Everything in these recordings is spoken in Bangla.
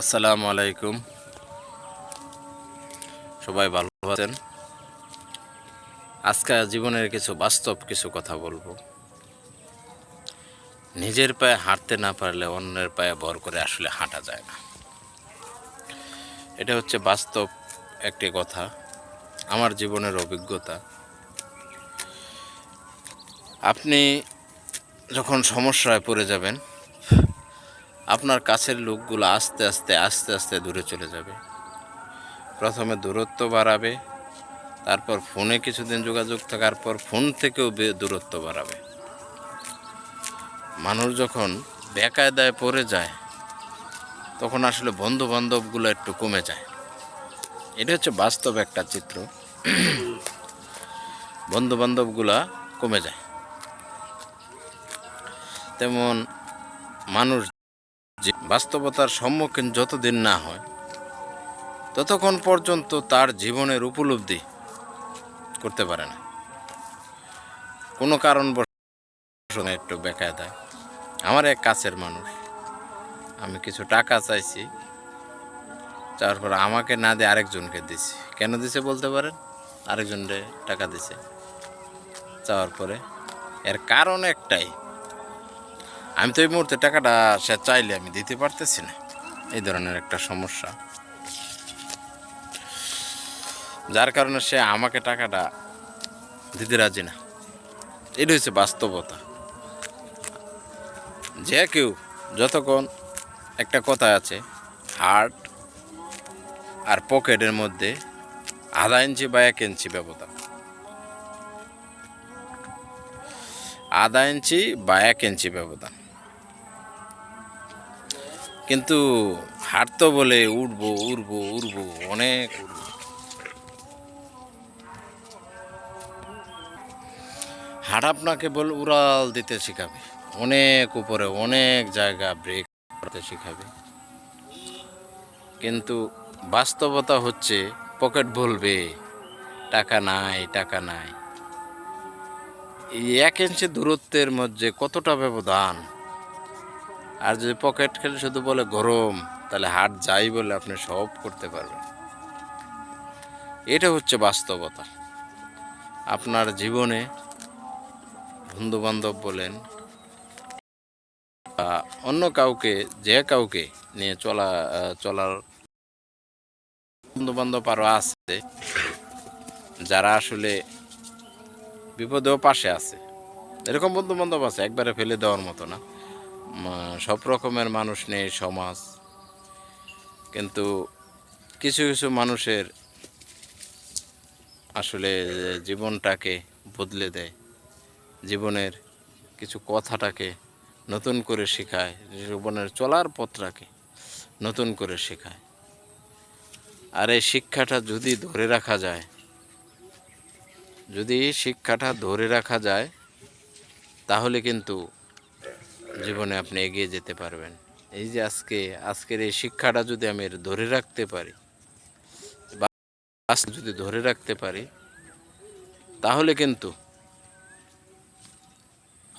আসসালামু আলাইকুম। সবাই ভালো আছেন? আজকে জীবনের কিছু বাস্তব কিছু কথা বলব। নিজের পায়ে হাঁটতে না পারলে অন্যের পায়ে ভর করে আসলে হাঁটা যায় না। এটা হচ্ছে বাস্তব একটি কথা, আমার জীবনের অভিজ্ঞতা। আপনি যখন সমস্যায় পড়ে যাবেন আপনার কাছের লোকগুলো আস্তে আস্তে আস্তে আস্তে দূরে চলে যাবে। প্রথমে দূরত্ব বাড়াবে, তারপর ফোনে কিছুদিন যোগাযোগ থাকার পর ফোন থেকেও দূরত্ব বাড়াবে। মানুষ যখন বেকায়দায় পড়ে যায়, তখন আসলে বন্ধু বান্ধবগুলো একটু কমে যায়। এটা হচ্ছে বাস্তব একটা চিত্র। বন্ধু বান্ধবগুলা কমে যায়। তেমন মানুষ যে বাস্তবতার সম্মুখীন যতদিন না হয়, ততক্ষণ পর্যন্ত তার জীবনের উপলব্ধি করতে পারে না। কোনো কারণ একটু বেকায়দায়। আমার এক কাছের মানুষ, আমি কিছু টাকা চাইছি, তারপর আমাকে না দিয়ে আরেকজনকে দিছি। কেন দিছে বলতে পারেন? আরেকজনকে টাকা দিছে। চাওয়ার পরে এর কারণ একটাই আমি তো এই মুহূর্তে টাকাটা সে চাইলে আমি দিতে পারতেছি না। এই ধরনের একটা সমস্যা। যার কারণে সে আমাকে টাকাটা দিতে রাজি না। এটা হচ্ছে বাস্তবতা। যে কেউ যতক্ষণ একটা কথা আছে হার্ট আর পকেটের মধ্যে আধা ইঞ্চি বা এক ইঞ্চি ব্যবধান। আধা ইঞ্চি বা এক ইঞ্চি ব্যবধান। কিন্তু হাঁটতো বলে উঠবো উড়বো উড়বো, অনেক উড়বো। হাট আপনাকে বল উড়াল দিতে শেখাবে, অনেক উপরে অনেক জায়গা ব্রেক করতে শেখাবে। কিন্তু বাস্তবতা হচ্ছে পকেট বলবে, টাকা নাই টাকা নাই। এক ইঞ্চি দূরত্বের মধ্যে কতটা ব্যবধান? আর যদি পকেট খেলে শুধু বলে গরম, তাহলে হাট যাই বলে আপনি সব করতে পারবেন। এটা হচ্ছে বাস্তবতা। আপনার জীবনে বন্ধু বান্ধব বলেন অন্য কাউকে, যে কাউকে নিয়ে চলা, চলার বন্ধু বান্ধব আরও আছে, যারা আসলে বিপদেও পাশে আছে। এরকম বন্ধু বান্ধব আছে, একবারে ফেলে দেওয়ার মতো না। সব রকমের মানুষ নেই, সমাজ। কিন্তু কিছু কিছু মানুষের আসলে জীবনটাকে বদলে দেয়, জীবনের কিছু কথাটাকে নতুন করে শেখায়, জীবনের চলার পথটাকে নতুন করে শেখায়। আর এই শিক্ষাটা যদি ধরে রাখা যায়, যদি শিক্ষাটা ধরে রাখা যায়, তাহলে কিন্তু জীবনে আপনি এগিয়ে যেতে পারবেন। এই যে আজকে, আজকের এই শিক্ষাটা যদি আমি ধরে রাখতে পারি, বা যদি ধরে রাখতে পারি, তাহলে কিন্তু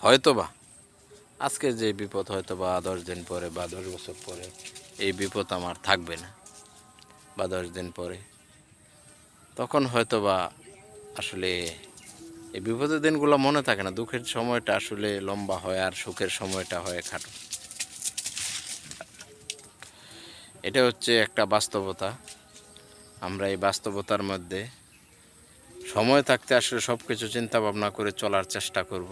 হয়তোবা আজকের যে বিপদ হয়তো বা দশ দিন পরে বা দশ বছর পরে এই বিপদ আমার থাকবে না, বা দশ দিন পরে, তখন হয়তোবা আসলে এই বিপদের দিনগুলো মনে থাকে না। দুঃখের সময়টা আসলে লম্বা হয় আর সুখের সময়টা হয় খাটো। এটা হচ্ছে একটা বাস্তবতা। আমরা এই বাস্তবতার মধ্যে সময় থাকতে আসলে সব কিছু চিন্তা ভাবনা করে চলার চেষ্টা করব,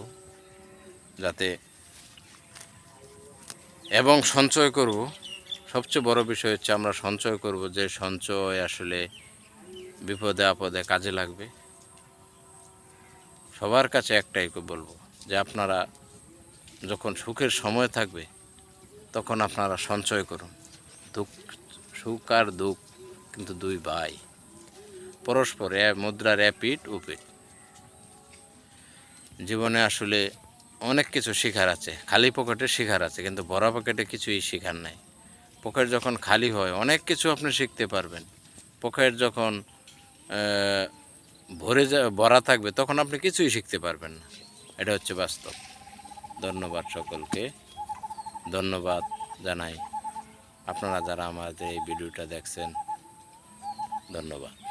যাতে এবং সঞ্চয় করব। সবচেয়ে বড় বিষয় হচ্ছে আমরা সঞ্চয় করব যে সঞ্চয় আসলে বিপদে আপদে কাজে লাগবে। সবার কাছে একটাই বলব, যে আপনারা যখন সুখের সময় থাকবে, তখন আপনারা সঞ্চয় করুন। দুঃখ, সুখ আর দুঃখ কিন্তু দুই ভাই। পরস্পর এ, মুদ্রার এপিট উপিট জীবনে আসলে অনেক কিছু শিখার আছে, খালি পকেটে শিখার আছে, কিন্তু ভরা পকেটে কিছুই শিখার নাই। পকেট যখন খালি হয়, অনেক কিছু আপনি শিখতে পারবেন। পকেট যখন ভরে ভরা থাকবে, তখন আপনি কিছুই শিখতে পারবেন না। এটা হচ্ছে বাস্তব। ধন্যবাদ সকলকে। ধন্যবাদ জানাই। আপনারা যারা আমাদের এই ভিডিওটা দেখছেন, ধন্যবাদ।